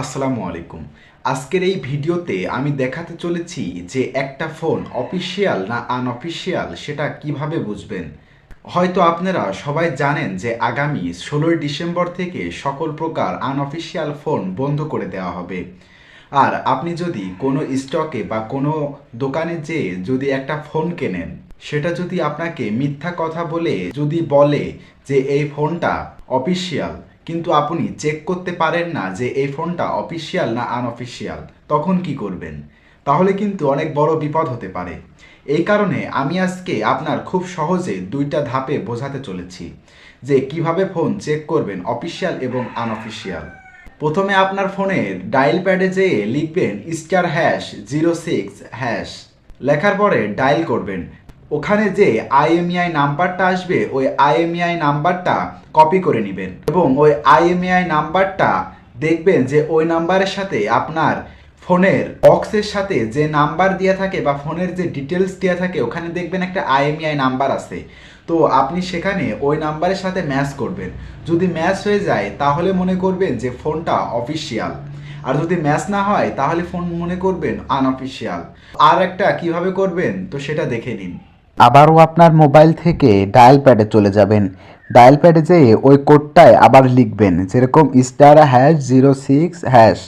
আসসালামু আলাইকুম। আজকের এই ভিডিওতে আমি দেখাতে চলেছি যে একটা ফোন অফিসিয়াল না আনঅফিসিয়াল সেটা কীভাবে বুঝবেন। হয়তো আপনারা সবাই জানেন যে আগামী ষোলোই ডিসেম্বর থেকে সকল প্রকার আনঅফিসিয়াল ফোন বন্ধ করে দেওয়া হবে। আর আপনি যদি কোনো স্টকে বা কোনো দোকানে যেয়ে যদি একটা ফোন কেনেন, সেটা যদি আপনাকে মিথ্যা কথা বলে যদি বলে যে এই ফোনটা অফিসিয়াল কিন্তু আপনি চেক করতে পারেন না যে এই ফোনটা অফিসিয়াল না আনঅফিসিয়াল তখন কি করবেন? তাহলে কিন্তু অনেক বড় বিপদ হতে পারে। এই কারণে আমি আজকে আপনার খুব সহজে দুইটা ধাপে বোঝাতে চলেছি যে কীভাবে ফোন চেক করবেন অফিসিয়াল এবং আনঅফিসিয়াল প্রথমে আপনার ফোনের ডায়াল প্যাডে যেয়ে লিখবেন star hash zero six hash লেখার পরে ডায়াল করবেন। ওখানে যে আইএমইআই নাম্বারটা আসবে, ওই আইএমইআই নাম্বারটা কপি করে নেবেন। এবং ওই আইএমইআই নাম্বারটা দেখবেন যে ওই নাম্বারের সাথে আপনার ফোনের বক্সের সাথে যে নাম্বার দেওয়া থাকে বা ফোনের যে ডিটেলস দেওয়া থাকে, ওখানে দেখবেন একটা আইএমইআই নাম্বার আছে। তো আপনি সেখানে ওই নাম্বারের সাথে ম্যাচ করবেন। যদি ম্যাচ হয়ে যায়, তাহলে মনে করবেন যে ফোনটা অফিসিয়াল আর যদি ম্যাচ না হয়, তাহলে ফোন মনে করবেন আনঅফিসিয়াল আর একটা কীভাবে করবেন, তো সেটা দেখে নিন। আবারও আপনার মোবাইল থেকে ডায়াল প্যাডে চলে যাবেন। ডায়াল প্যাডে যেয়ে ওই কোডটায় আবার লিখবেন, যেরকম star hash zero six hash.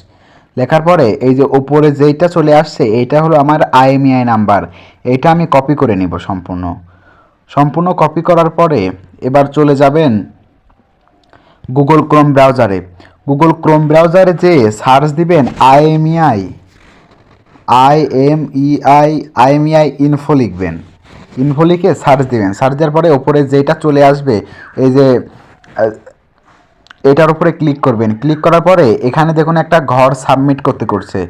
লেখার পরে এই যে ওপরে যেইটা চলে আসছে, এইটা হলো আমার আইএমইআই নাম্বার। এইটা আমি কপি করে নিব সম্পূর্ণ। সম্পূর্ণ কপি করার পরে এবার চলে যাবেন গুগল ক্রোম ব্রাউজারে। গুগল ক্রোম ব্রাউজারে যেয়ে সার্চ দিবেন IMEI I M E I IMEI info লিখবেন। ইনফো লিখে সার্চ দিবেন। সার্চ দেওয়ার পরে ওপরে যেটা চলে আসবে, এই যে এটার উপরে ক্লিক করবেন। ক্লিক করার পরে এখানে দেখুন একটা ঘর সাবমিট করতে করছে।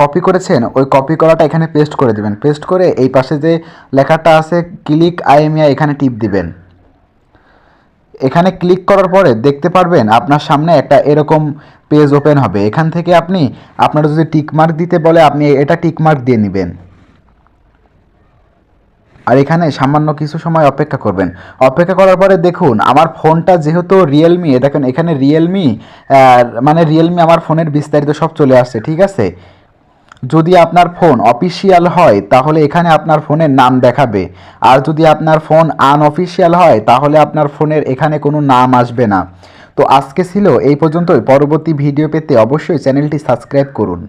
কপি করেছেন, ওই কপি করাটা এখানে পেস্ট করে দিবেন। পেস্ট করে এই পাশে যে লেখাটা আছে, ক্লিক আইএমইআই এখানে টিপ দিবেন। এখানে ক্লিক করার পরে দেখতে পারবেন আপনার সামনে একটা এরকম পেজ ওপেন হবে। এখান থেকে আপনি, আপনার যদি টিকমার্ক দিতে বলে, আপনি এটা টিকমার্ক দিয়ে নেবেন। আর এখানে সামান্য কিছু সময় অপেক্ষা করবেন। অপেক্ষা করার পরে দেখুন, আমার ফোনটা যেহেতু রিয়েলমি দেখেন এখানে রিয়েলমি মানে রিয়েলমি আমার ফোনের বিস্তারিত সব চলে আসছে, ঠিক আছে? যদি আপনার ফোন অফিসিয়াল হয়, তাহলে এখানে আপনার ফোনের নাম দেখাবে। আর যদি আপনার ফোন আনঅফিসিয়াল হয়, তাহলে আপনার ফোনের এখানে কোনো নাম আসবে না। তো আজকে ছিল এই পর্যন্তই। পরবর্তী ভিডিও পেতে অবশ্যই চ্যানেলটি সাবস্ক্রাইব করুন।